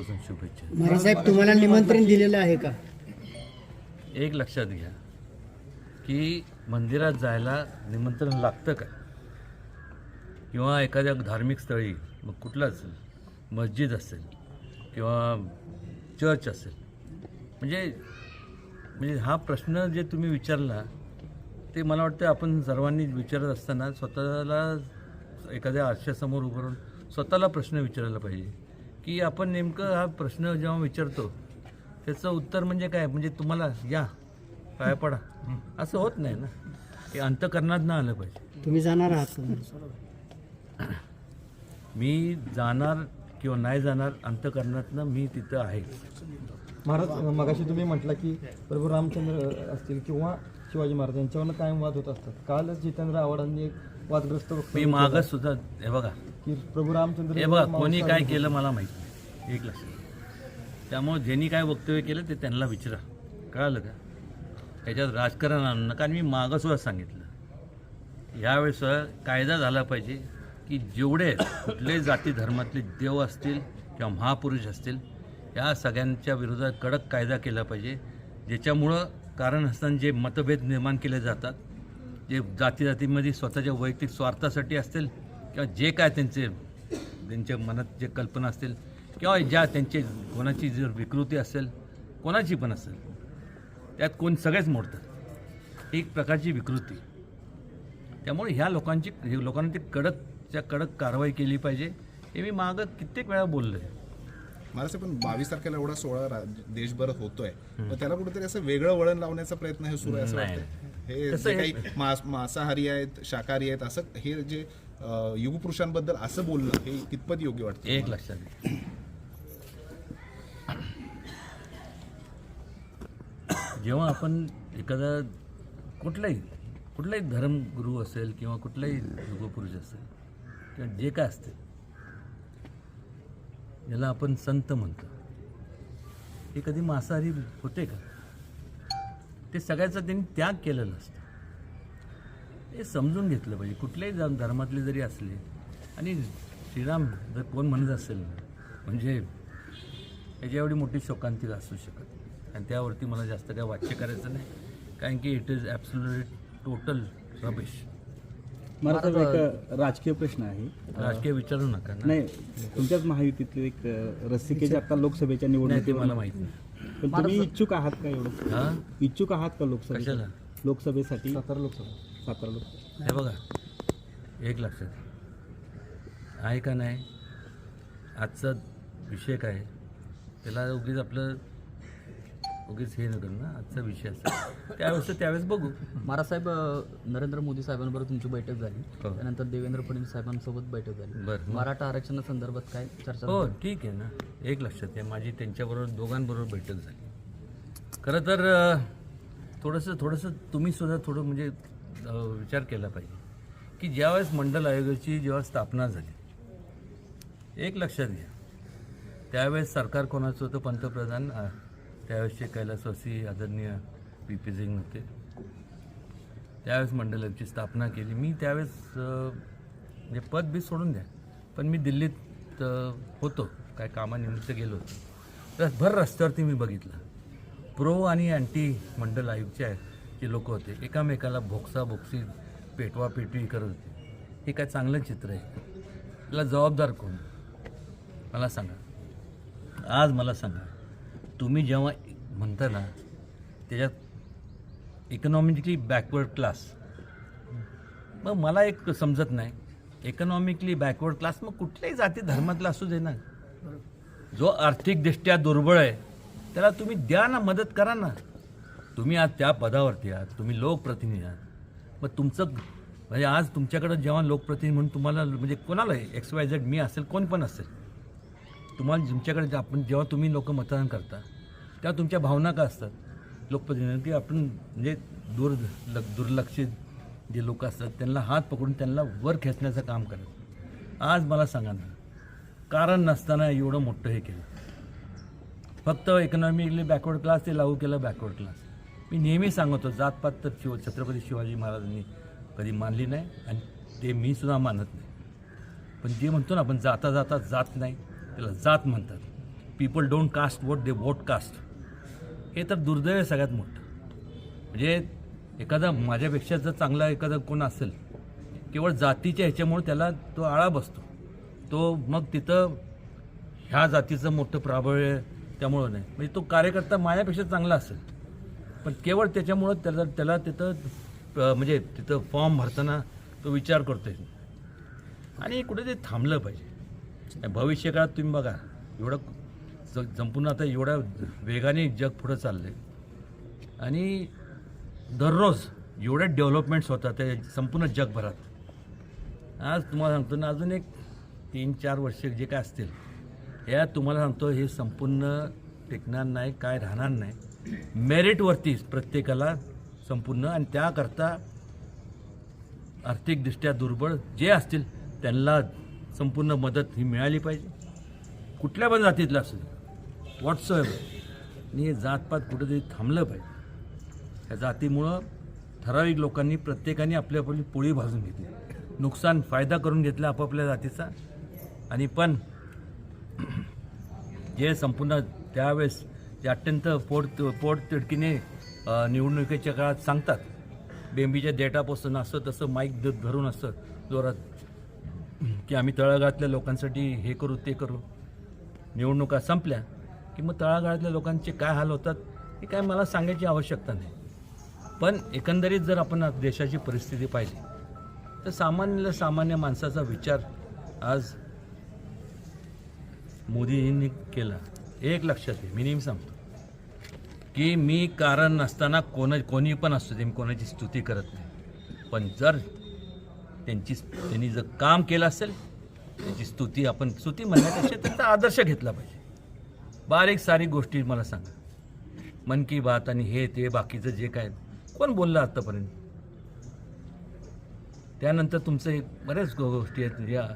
मनापासून शुभेच्छा. महाराजसाहेब तुम्हाला निमंत्रण दिलेलं आहे का? एक लक्षात घ्या की मंदिरात जायला निमंत्रण लागतं का? किंवा एखाद्या धार्मिक स्थळी मग कुठलं असेल मस्जिद असेल किंवा चर्च असेल म्हणजे म्हणजे हा प्रश्न जे तुम्ही विचारला ते मला वाटतं आपण सर्वांनी विचारत असताना स्वतःला एखाद्या आरशासमोर उभं राहून स्वतःला प्रश्न विचारायला पाहिजे. की आपण नेमकं हा प्रश्न जेव्हा विचारतो त्याचं उत्तर म्हणजे काय? म्हणजे तुम्हाला या काय पडा. असं होत नाही ना. हे अंतकरणात ना आलं पाहिजे. तुम्ही जाणार आहात? मी जाणार किंवा नाही जाणार अंतकरणातनं मी तिथं आहे. महाराज मगाशी तुम्ही म्हटलं की प्रभू रामचंद्र असतील किंवा शिवाजी महाराज यांच्यावरनं कायम वाद होत असतात. कालच जितेंद्र आव्हाडांनी एक वादग्रस्त मी मागच सुद्धा हे बघा. की प्रभू रामचंद्र हे बघा कोणी काय केलं मला माहिती एक लक्षात त्यामुळे ज्यांनी काय वक्तव्य केलं ते त्यांना विचारा. कळालं का? त्याच्यात राजकारण आणू नका. आणि मी मागंसुद्धा सांगितलं. यावेळेस कायदा झाला पाहिजे की जेवढे कुठले जाती धर्मातले देव असतील किंवा महापुरुष असतील या सगळ्यांच्या विरोधात कडक कायदा केला पाहिजे. ज्याच्यामुळं कारण असताना जे मतभेद निर्माण केले जातात जे जाती जातीमध्ये स्वतःच्या वैयक्तिक स्वार्थासाठी असतील किंवा जे काय त्यांचे त्यांच्या मनात जे कल्पना असतील किंवा ज्या त्यांचे कोणाची जर विकृती असेल कोणाची पण असेल त्यात कोण सगळेच मोडतात एक प्रकारची विकृती. त्यामुळे ह्या लोकांची लोकांना ती कडकच्या कडक कारवाई केली पाहिजे हे मी मागं कित्येक वेळा बोललो आहे महाराष्ट्र पण बावीस तारखेला एवढा सोहळा रा- देशभरात होतोय. तर त्याला कुठेतरी असं वेगळं वळण लावण्याचा प्रयत्न हे सुरू आहे असं हे जे काही मांस- मांसाहारी आहेत शाकाहारी आहेत असं हे जे युगपुरुषांबद्दल असं बोलणं हे कितपत योग्य वाटतं एक लक्षात जेव्हा आपण एखादा कुठलाही कुठलाही धर्मगुरू असेल किंवा कुठलाही युगपुरुष असेल किंवा जे काय असते ज्याला आपण संत म्हणतो. हे कधी मांसाहारी होते का? ते सगळ्याचा त्यांनी त्याग केलेला असतो. हे समजून घेतलं पाहिजे. कुठल्याही जा- धर्मातले जरी असले आणि श्रीराम जर कोण म्हणत असेल म्हणजे याची एवढी मोठी शोकांतिका असू शकत आणि त्यावरती मला जास्त काय वाच्य करायचं नाही. कारण की it is absolutely total rubbish मला तर एक राजकीय प्रश्न आहे. राजकीय विचारू नका ना. नाही तुमच्याच महायुतीतले एक रसिकेचे आता लोकसभेच्या नाही ते मला माहीत नाही. पण तुम्ही इच्छुक आहात का एवढं? हां? इच्छुक आहात का लोकसभेसाठी? कशाला? लोकसभेसाठी? सातारा लोकसभा. सातारा लोक हे बघा एक लक्षात आहे का नाही? आजचा विषय काय? आहे? त्याला उगीच आपलं उगीच हे नका ना आजचा विषय असेल त्यावेळेस त्यावेळेस बघू. महाराजसाहेब अ, नरेंद्र मोदी साहेबांबरोबर तुमची बैठक झाली. हो. त्यानंतर देवेंद्र फडणवीस साहेबांसोबत बैठक झाली. मराठा आरक्षणासंदर्भात काय चर्चा हो? ठीक आहे ना. एक लक्षात आहे माझी त्यांच्याबरोबर दोघांबरोबर बैठक झाली. खरं तर थोडंसं थोडंसं तुम्ही सुद्धा थोडं म्हणजे विचार केला पाहिजे. की ज्यावेळेस मंडल आयोगाची जेव्हा स्थापना झाली एक लक्षात घ्या. त्यावेळेस सरकार कोणाचं होतं? पंतप्रधान त्यावेळेसचे कैलासवासी आदरणीय पी पी सिंग होते त्यावेळेस मंडल स्थापना केली. मी त्यावेळेस म्हणजे पद बी सोडून द्या पण मी दिल्लीत होतो काय कामानिमित्त गेलो होतो. भर रस्त्यावरती मी बघितलं. प्रो आणि अँटी मंडल आयोगचे जे लोक होते एकामेकाला भोक्सा भोक्सी पेटवा पेटवी करत होते. हे काय चांगलं चित्र आहे. त्याला जबाबदार कोण? मला सांगा. आज मला सांगा. तुम्ही जेव्हा म्हणता ना त्याच्यात इकॉनॉमिकली बॅकवर्ड क्लास मग मला एक समजत नाही. इकॉनॉमिकली बॅकवर्ड क्लास मग कुठल्याही जाती धर्मातला असू दे ना. जो आर्थिकदृष्ट्या दुर्बळ आहे त्याला तुम्ही द्या ना मदत करा ना. तुम्ही आज त्या पदावरती आहात तुम्ही लोकप्रतिनिधी आहात. मग तुमचं म्हणजे आज तुमच्याकडं जेव्हा लोकप्रतिनिधी म्हणून तुम्हाला म्हणजे कोणाला एक्स वाय झेड मी असेल कोण पण असेल तुम्हाला तुमच्याकडे जे आपण जेव्हा तुम्ही लोक मतदान करता तेव्हा तुमच्या भावना का असतात? लोकप्रतिनिधी की आपण म्हणजे दूर दुर्लक्षित जे लोक असतात त्यांना हात पकडून त्यांना वर खेचण्याचं काम करत आज मला सांगा ना कारण नसताना एवढं मोठं हे केलं. फक्त इकॉनॉमिकली बॅकवर्ड क्लास ते लागू केलं बॅकवर्ड क्लास मी नेहमी सांगतो जातपात तर शिव छत्रपती शिवाजी महाराजांनी कधी मानली नाही आणि ते मी सुद्धा मानत नाही. पण जे म्हणतो ना आपण जाता जाता जात नाही. त्याला जात म्हणतात. People don't cast vote they vote caste हे तर दुर्दैव आहे सगळ्यात मोठं. म्हणजे एखादा माझ्यापेक्षा जर चांगला एखादा कोण असेल केवळ जातीच्या ह्याच्यामुळे त्याला तो आळा बसतो. तो मग तिथं ह्या जातीचं मोठं प्राबल्य आहे, त्यामुळं नाही. म्हणजे तो कार्यकर्ता माझ्यापेक्षा चांगला असेल पण केवळ त्याच्यामुळं त्याला त्याला तिथं म्हणजे तिथं फॉर्म भरताना तो विचार करतोय. आणि कुठे ते थांबलं पाहिजे. भविष्य काळात तुम्ही बघा एवढं ज- संपूर्ण आता एवढ्या वेगाने जग पुढं चाललं आहे आणि दररोज एवढ्या डेव्हलपमेंट्स होतात ते संपूर्ण जगभरात. आज तुम्हाला सांगतो ना अजून एक तीन चार वर्ष जे काय असतील या तुम्हाला सांगतो हे संपूर्ण टिकणार नाही काय राहणार नाही. मेरिटवरतीच प्रत्येकाला संपूर्ण आणि त्याकरता आर्थिकदृष्ट्या दुर्बळ जे असतील त्यांना संपूर्ण मदत ही मिळाली पाहिजे. कुठल्या पण जातीतलं असू दे. व्हॉट्सअप आणि हे जातपात कुठेतरी थांबलं पाहिजे. या जातीमुळं ठराविक लोकांनी प्रत्येकाने आपली आपली पोळी भाजून घेतली. नुकसान फायदा करून घेतला आपापल्या जातीचा. आणि पण जे संपूर्ण त्यावेळेस जे अत्यंत पोट पोट तिडकीने निवडणुकीच्या काळात सांगतात बेंबीच्या देटापासून असं तसं माईक धरून असतं जोरात की आम्ही तळागाळातल्या लोकांसाठी हे करू ते करू. निवडणुका संपल्या की मग तळागाळातल्या लोकांचे काय हाल होतात हे काय मला सांगायची आवश्यकता नाही. पण एकंदरीत जर आपण देशाची परिस्थिती पाहिली तर सामान्य सामान्य माणसाचा विचार आज मोदींनी केला. एक लक्षात घे मी नेहमी सांगतो की मी कारण नसताना कोण कोणी पण असतो ते मी कोणाची स्तुती करत नाही. पण जर त्यांची त्यांनी जर काम केलं असेल त्याची स्तुती आपण स्तुती म्हणण्यापेक्षा त्यांचा आदर्श घेतला पाहिजे. बारीक सारी गोष्टी मला सांगा. मन की बात आणि हे ते बाकीचं जे काय कोण बोललं आत्तापर्यंत त्यानंतर तुमचं बरेच गोष्टी आहेत या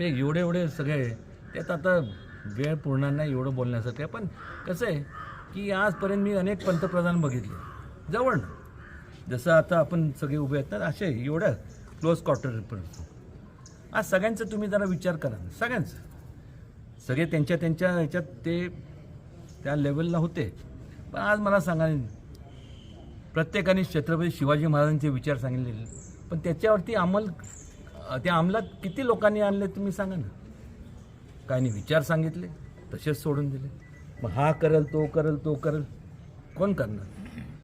एवढे एवढे सगळे त्यात आता वेळ पुरणार नाही एवढं बोलण्यासारखं पण कसं आहे की आजपर्यंत मी अनेक पंतप्रधान बघितले. जवळ जसं आता आपण सगळे उभे आहेत ना असे एवढं क्लोज क्वार्टरपर्यंत आज सगळ्यांचं तुम्ही जरा विचार करा सगळ्यांचं. सगळे त्यांच्या त्यांच्या ह्याच्यात ते त्या लेवलला होते. पण आज मला सांगा प्रत्येकाने छत्रपती शिवाजी महाराजांचे विचार सांगितलेले पण त्याच्यावरती अंमल त्या अंमलात किती लोकांनी आणले तुम्ही सांगा ना. काही नाही विचार सांगितले तसेच सोडून दिले. मग हा करेल तो करेल तो करेल. कोण करणार?